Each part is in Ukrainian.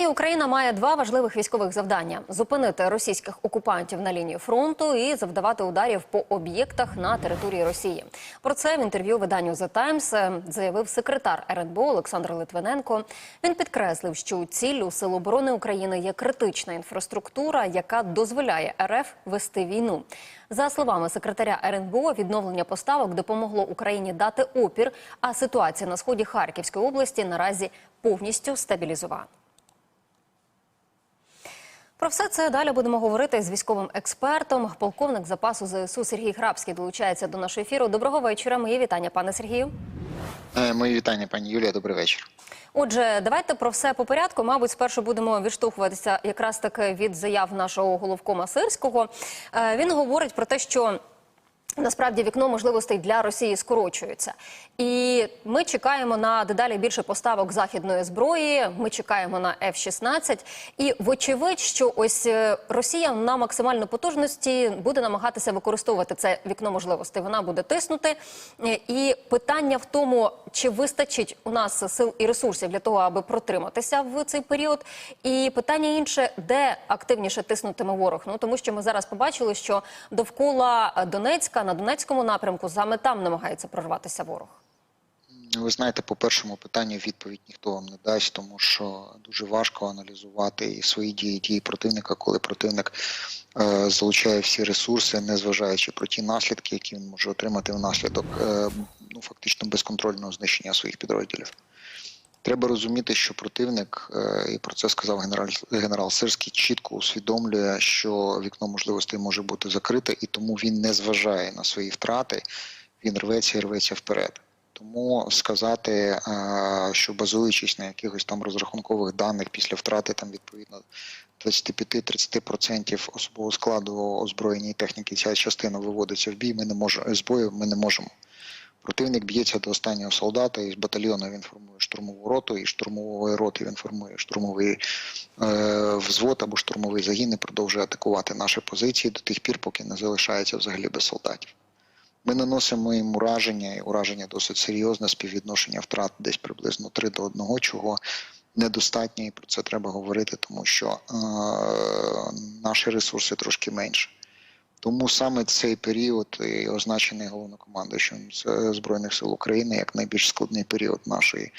І Україна має два важливих військових завдання: зупинити російських окупантів на лінії фронту і завдавати ударів по об'єктах на території Росії. Про це в інтерв'ю виданню The Times заявив секретар РНБО Олександр Литвиненко. Він підкреслив, що ціллю Сил оборони України є критична інфраструктура, яка дозволяє РФ вести війну. За словами секретаря РНБО, відновлення поставок допомогло Україні дати опір. А ситуація на сході Харківської області наразі повністю стабілізована. Про все це далі будемо говорити з військовим експертом. Полковник запасу ЗСУ Сергій Храбський долучається до нашого ефіру. Доброго вечора. Мої вітання, пане Сергію. Е, Мої вітання, пані Юлія. Добрий вечір. Отже, давайте про все по порядку. Мабуть, спершу будемо відштовхуватися якраз таки від заяв нашого головкома Сирського. Е, Він говорить про те, що. Насправді вікно можливостей для Росії скорочується, і ми чекаємо на дедалі більше поставок західної зброї. Ми чекаємо на F-16. І вочевидь, що ось е, Росія на максимальну потужності буде намагатися використовувати це вікно можливостей. Вона буде тиснути. Е, І питання в тому, чи вистачить у нас сил і ресурсів для того, аби протриматися в цей період. І питання інше, де активніше тиснутиме ворог. Ну тому що ми зараз побачили, що довкола е, Донецька на Донецькому напрямку саме там намагається прорватися ворог. Ви знаєте, по першому питанню відповідь ніхто вам не дасть, тому що дуже важко аналізувати і свої дії, дії противника, коли противник е, залучає всі ресурси, незважаючи про ті наслідки, які він може отримати внаслідок е, ну фактично безконтрольного знищення своїх підрозділів. Треба розуміти, що противник, е, і про це сказав генерал, генерал Сирський, чітко усвідомлює, що вікно можливостей може бути закрите, і тому він не зважає на свої втрати, він рветься і рветься вперед. Тому сказати, е, що базуючись на якихось там розрахункових даних після втрати там відповідно 25-30% особового складу озброєння і техніки, ця частина виводиться в бій. Ми не можемо з бою. Ми не можемо. Противник б'ється до останнього солдата, і з батальйону він формує штурмову роту, і штурмової роти він формує штурмовий е, взвод або штурмовий загін і продовжує атакувати наші позиції до тих пір, поки не залишається взагалі без солдатів. Ми наносимо їм ураження, і ураження досить серйозне, співвідношення втрат десь приблизно 3 до 1, чого недостатньо, і про це треба говорити, тому що е, наші ресурси трошки менше. Тому саме цей період і означений головнокомандуючим е, збройних сил України як найбільш складний період нашої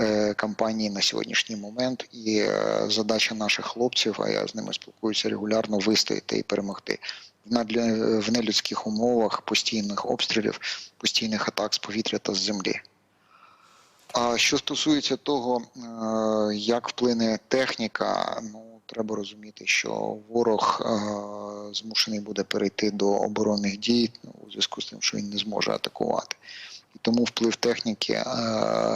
е, кампанії на сьогоднішній момент. І е, задача наших хлопців, а я з ними спілкуюся регулярно, вистояти і перемогти в нелюдських умовах постійних обстрілів, постійних атак з повітря та з землі. А що стосується того, е, як вплине техніка, ну треба розуміти, що ворог е, змушений буде перейти до оборонних дій ну, у зв'язку з тим, що він не зможе атакувати. І тому вплив техніки, е,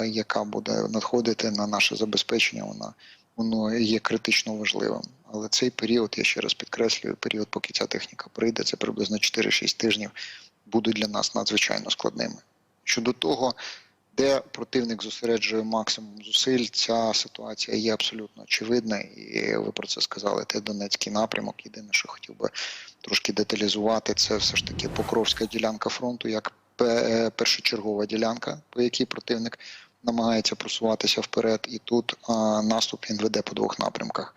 яка буде надходити на наше забезпечення, вона воно є критично важливим. Але цей період, я ще раз підкреслюю, період, поки ця техніка прийде, це приблизно 4-6 тижнів, будуть для нас надзвичайно складними. Щодо того, де противник зосереджує максимум зусиль, ця ситуація є абсолютно очевидна, і ви про це сказали. Це Донецький напрямок. Єдине, що хотів би трошки деталізувати, це все ж таки Покровська ділянка фронту, як першочергова ділянка, по якій противник намагається просуватися вперед. І тут а, наступ він веде по двох напрямках: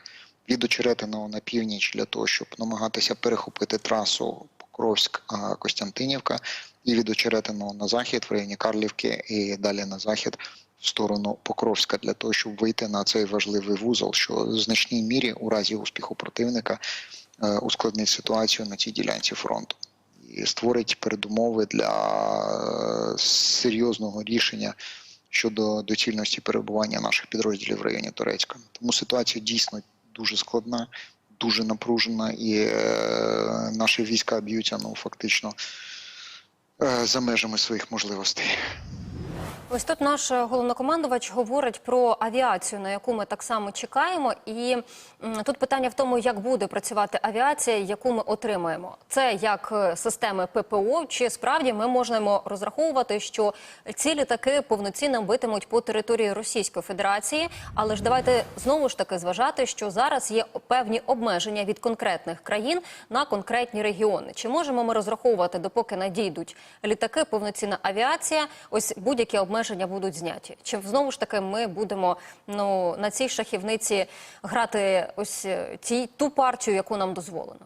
від Очеретиного на північ для того, щоб намагатися перехопити трасу Покровськ-Костянтинівка, і від Очеретиного на захід в районі Карлівки, і далі на захід в сторону Покровська для того, щоб вийти на цей важливий вузол, що в значній мірі у разі успіху противника е, ускладнить ситуацію на цій ділянці фронту і створить передумови для е, серйозного рішення щодо доцільності перебування наших підрозділів в районі Турецька. Тому ситуація дійсно дуже складна, дуже напружена, і е, наші війська б'ються ну фактично за межами своїх можливостей. Ось тут наш головнокомандувач говорить про авіацію, на яку ми так само чекаємо. І тут питання в тому, як буде працювати авіація, яку ми отримаємо. Це як е, системи ППО, чи справді ми можемо розраховувати, що ці літаки повноцінно битимуть по території Російської Федерації. Але ж давайте знову ж таки зважати, що зараз є певні обмеження від конкретних країн на конкретні регіони. Чи можемо ми розраховувати, допоки надійдуть літаки, повноцінна авіація? Ось будь-які обмеження обмеження будуть зняті? Чи знову ж таки ми будемо ну на цій шахівниці грати ось е, ті ту партію, яку нам дозволено?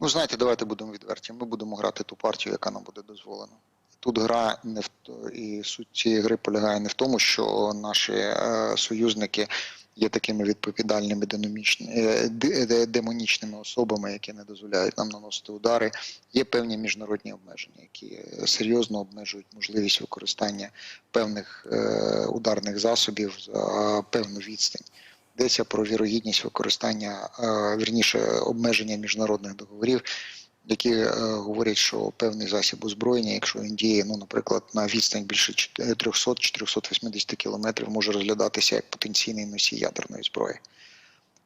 Ну, знаєте, давайте будемо відверті. Ми будемо грати ту партію, яка нам буде дозволена. Тут гра не в і суть цієї гри полягає не в тому, що наші е, союзники є такими відповідальними е, е, демонічними особами, які не дозволяють нам наносити удари. Є певні міжнародні обмеження, які е, серйозно обмежують можливість використання певних ударних засобів за певну відстань. Йдеться про вірогідність використання, вірніше обмеження міжнародних договорів, які е, говорять, що певний засіб озброєння, якщо він діє, ну, наприклад, на відстань більше 300-480 кілометрів, може розглядатися як потенційний носій ядерної зброї.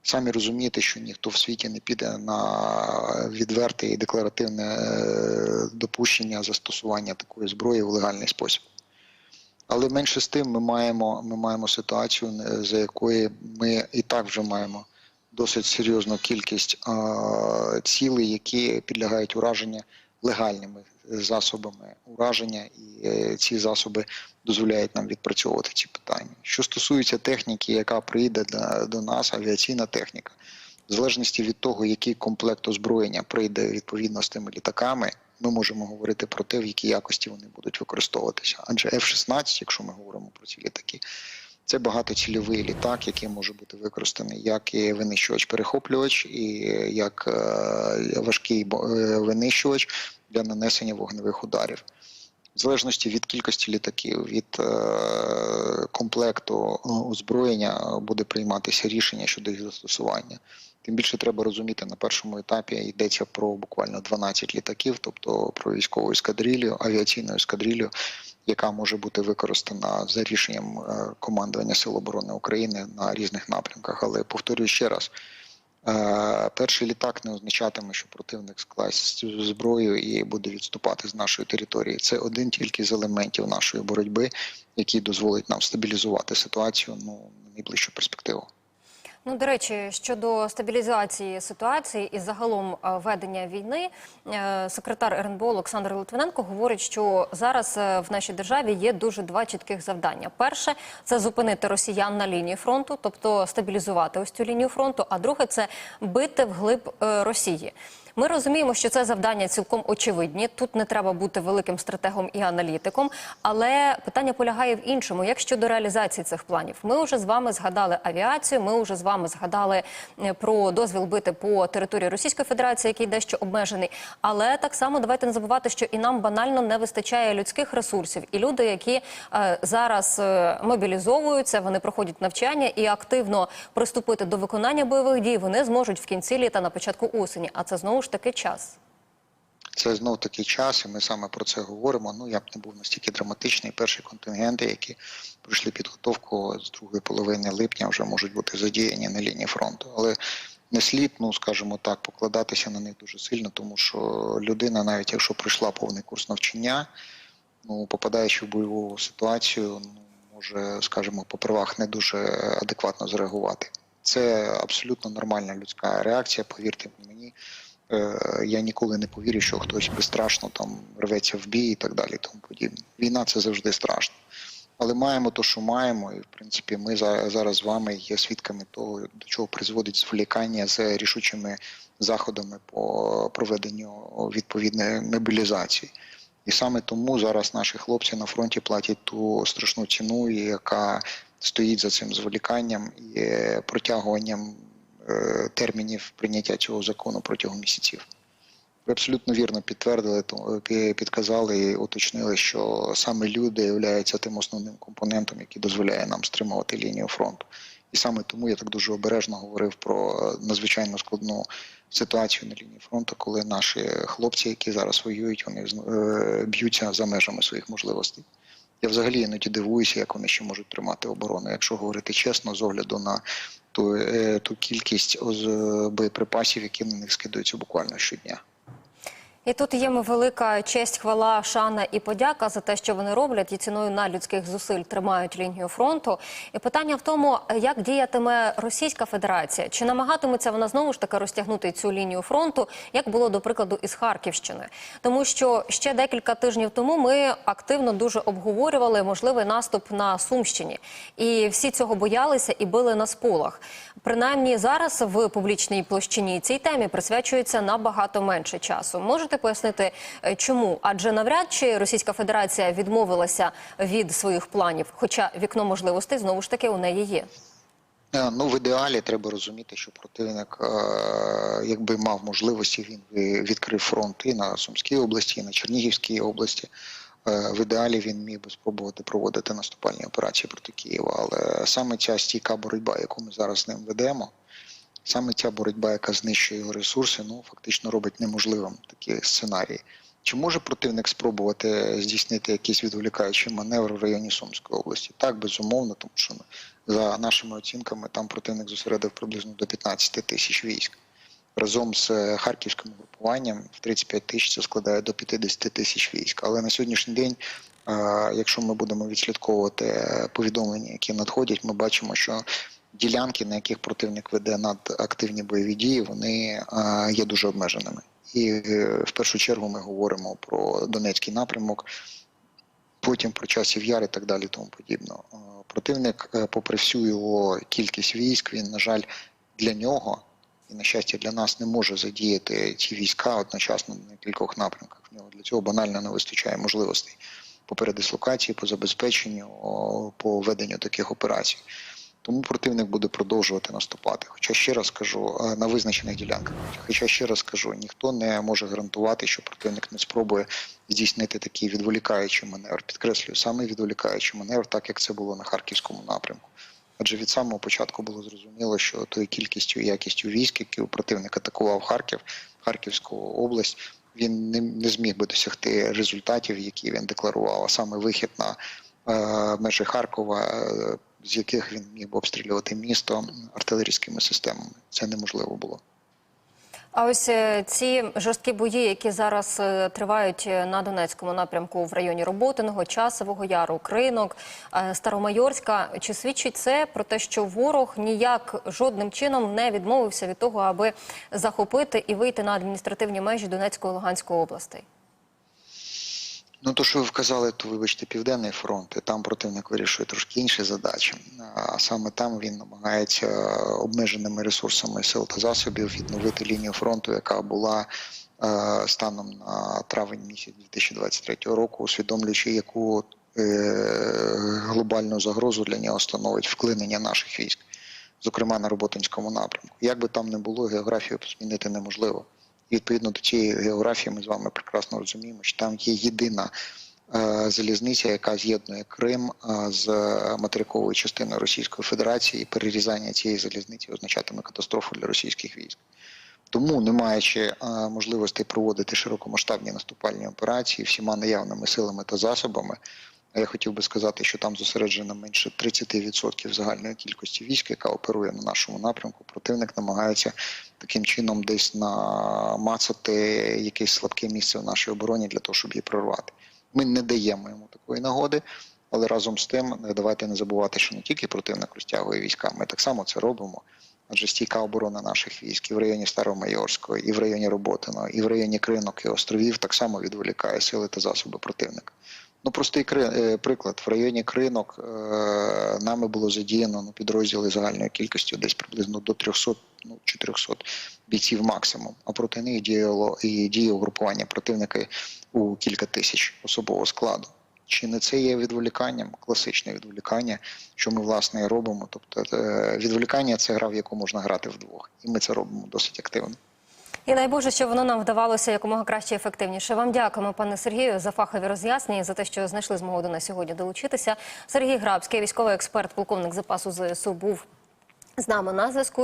Самі розумієте, що ніхто в світі не піде на відверте і декларативне е, допущення застосування такої зброї в легальний спосіб. Але менше з тим ми маємо, ми маємо ситуацію, е, за якої ми і так вже маємо досить серйозну кількість цілей, які підлягають ураження легальними засобами ураження, і е, ці засоби дозволяють нам відпрацьовувати ці питання. Що стосується техніки, яка прийде до, до нас, авіаційна техніка, в залежності від того, який комплект озброєння прийде відповідно з тими літаками, ми можемо говорити про те, в якій якості вони будуть використовуватися. Адже F-16, якщо ми говоримо про ці літаки, це багатоцільовий літак, який може бути використаний як і винищувач-перехоплювач, і як е, важкий е, винищувач для нанесення вогневих ударів. В залежності від кількості літаків, від е, комплекту озброєння буде прийматися рішення щодо їх застосування. Тим більше треба розуміти, на першому етапі йдеться про буквально 12 літаків, тобто про військову ескадрилью, авіаційну ескадрилью, яка може бути використана за рішенням е, командування Сил оборони України на різних напрямках. Але повторюю ще раз. е, Перший літак не означатиме, що противник скласть зброю і буде відступати з нашої території. Це один тільки з елементів нашої боротьби, який дозволить нам стабілізувати ситуацію ну на найближчу перспективу. Ну, до речі, щодо стабілізації ситуації і загалом е, ведення війни, е, секретар РНБО Олександр Литвиненко говорить, що зараз е, в нашій державі є дуже два чітких завдання. Перше це зупинити росіян на лінії фронту, тобто стабілізувати ось цю лінію фронту. А друге це бити вглиб Росії. Ми розуміємо, що це завдання цілком очевидні. Тут не треба бути великим стратегом і аналітиком. Але питання полягає в іншому. Як щодо реалізації цих планів, ми вже з вами згадали авіацію. Ми вже з вами згадали е, про дозвіл бити по території Російської Федерації, який дещо обмежений. Але так само давайте не забувати, що і нам банально не вистачає людських ресурсів. І люди, які е, зараз е, мобілізовуються, вони проходять навчання і активно приступити до виконання бойових дій, вони зможуть в кінці літа на початку осені. А це знову таки час. Це знов такий час, і ми саме про це говоримо. Ну я б не був настільки драматичний. Перші контингенти, які пройшли підготовку з другої половини липня, вже можуть бути задіяні на лінії фронту. Але не слід, ну скажімо так, покладатися на них дуже сильно, тому що людина, навіть якщо пройшла повний курс навчання, ну попадаючи в бойову ситуацію, ну може, скажімо, по правах не дуже адекватно зреагувати. Це абсолютно нормальна людська реакція. Повірте мені, я ніколи не повірю, що хтось безстрашно там рветься в бій і так далі. Тому подібне. Війна це завжди страшно. Але маємо то, що маємо, і в принципі ми зараз з вами є свідками того, до чого призводить зволікання з рішучими заходами по проведенню відповідної мобілізації. І саме тому зараз наші хлопці на фронті платять ту страшну ціну, яка стоїть за цим зволіканням і е, протягуванням е, термінів прийняття цього закону протягом місяців. Ви абсолютно вірно підтвердили, то- підказали і уточнили, що саме люди являються тим основним компонентом, який дозволяє нам стримувати лінію фронту. І саме тому я так дуже обережно говорив про е, надзвичайно складну ситуацію на лінії фронту, коли наші хлопці, які зараз воюють, вони е, б'ються за межами своїх можливостей. Я взагалі іноді дивуюся, як вони ще можуть тримати оборону. Якщо говорити чесно, з огляду на ту, е, ту кількість оз- боєприпасів, які на них скидаються буквально щодня. І тут є велика честь, хвала, шана і подяка за те, що вони роблять, і ціною надлюдських зусиль тримають лінію фронту. І питання в тому, як діятиме Російська Федерація, чи намагатиметься вона знову ж таки розтягнути цю лінію фронту, як було до прикладу із Харківщини, тому що ще декілька тижнів тому ми активно дуже обговорювали можливий наступ на Сумщині, і всі цього боялися і били на сполох. Принаймні зараз в публічній площині цій темі присвячується набагато менше часу. Можете пояснити, е, чому? Адже навряд чи Російська Федерація відмовилася від своїх планів, хоча вікно можливостей знову ж таки у неї є. Е, Ну, в ідеалі треба розуміти, що противник, е, якби мав можливості, він відкрив фронт і на Сумській області, і на Чернігівській області. В ідеалі він міг би спробувати проводити наступальні операції проти Києва. Але саме ця стійка боротьба, яку ми зараз з ним ведемо, саме ця боротьба, яка знищує його ресурси, ну фактично робить неможливим такі сценарії. Чи може противник спробувати здійснити якийсь відволікаючий маневр в районі Сумської області? Так, безумовно, тому що за нашими оцінками там противник зосередив приблизно до 15 тисяч військ. Разом з е, харківським групуванням в 35 тисяч це складає до 50 тисяч військ. Але на сьогоднішній день, е, якщо ми будемо відслідковувати повідомлення, які надходять, ми бачимо, що ділянки, на яких противник веде надактивні бойові дії, вони е, є дуже обмеженими. І е, в першу чергу ми говоримо про Донецький напрямок, потім про часів яр і так далі, тому подібно. Е, Противник, попри всю його кількість військ, він, на жаль, для нього і, на щастя, для нас не може задіяти ці війська одночасно на кількох напрямках. В нього для цього банально не вистачає можливостей по передислокації, по забезпеченню, по веденню таких операцій. Тому противник буде продовжувати наступати. Хоча ще раз кажу, е, на визначених ділянках. Хоча ще раз кажу, ніхто не може гарантувати, що противник не спробує здійснити такий відволікаючий маневр. Підкреслюю, саме відволікаючий маневр, так як це було на харківському напрямку. Адже від самого початку було зрозуміло, що тою кількістю і якістю військ, які противник атакував Харків, Харківську область, він не, не зміг би досягти результатів, які він декларував, а саме вихід на е, межі Харкова, е, з яких він міг би обстрілювати місто артилерійськими системами. Це неможливо було. А ось е, ці жорсткі бої, які зараз е, тривають е, на Донецькому напрямку в районі Роботиного, Часового Яру, Кринок, Старомайорська, чи свідчить це про те, що ворог ніяк жодним чином не відмовився від того, аби захопити і вийти на адміністративні межі Донецької і Луганської областей? Ну, то, що ви вказали, то вибачте, Південний фронт, і там противник вирішує трошки інші задачі. А саме там він намагається обмеженими ресурсами сил та засобів відновити лінію фронту, яка була е, станом на травень місяць 2023 року, усвідомлюючи, яку е, глобальну загрозу для нього становить вклинення наших військ, зокрема на Роботинському напрямку. Як би там не було, географію змінити неможливо. Відповідно до цієї географії ми з вами прекрасно розуміємо, що там є єдина е, залізниця, яка з'єднує Крим е, з материковою частиною Російської Федерації, і перерізання цієї залізниці означатиме катастрофу для російських військ. Тому, не маючи е, можливості проводити широкомасштабні наступальні операції всіма наявними силами та засобами, я хотів би сказати, що там зосереджено менше 30% загальної кількості військ, яка оперує на нашому напрямку. Противник намагається таким чином десь намацати якесь слабке місце в нашій обороні для того, щоб її прорвати. Ми не даємо йому такої нагоди, але разом з тим давайте не забувати, що не тільки противник розтягує війська, ми так само це робимо. Адже стійка оборона наших військ і в районі Старомайорського, і в районі Роботиного, і в районі Кринок і островів так само відволікає сили та засоби противника. Ну, простий кри... е, приклад. В районі Кринок е, нами було задіяно ну, підрозділи загальною кількістю десь приблизно до 300, ну, 400 бійців максимум. А проти них діяло і діє угрупування противника у кілька тисяч особового складу. Чи не це є відволіканням, класичне відволікання, що ми власне і робимо? Тобто е, відволікання це гра, в яку можна грати вдвох, і ми це робимо досить активно. І найбоже, що воно нам вдавалося якомога краще і ефективніше. Вам дякуємо, пане Сергію, за фахові роз'яснення за те, що знайшли змогу до нас сьогодні долучитися. Сергій Грабський, військовий експерт, полковник запасу ЗСУ, був з нами на зв'язку.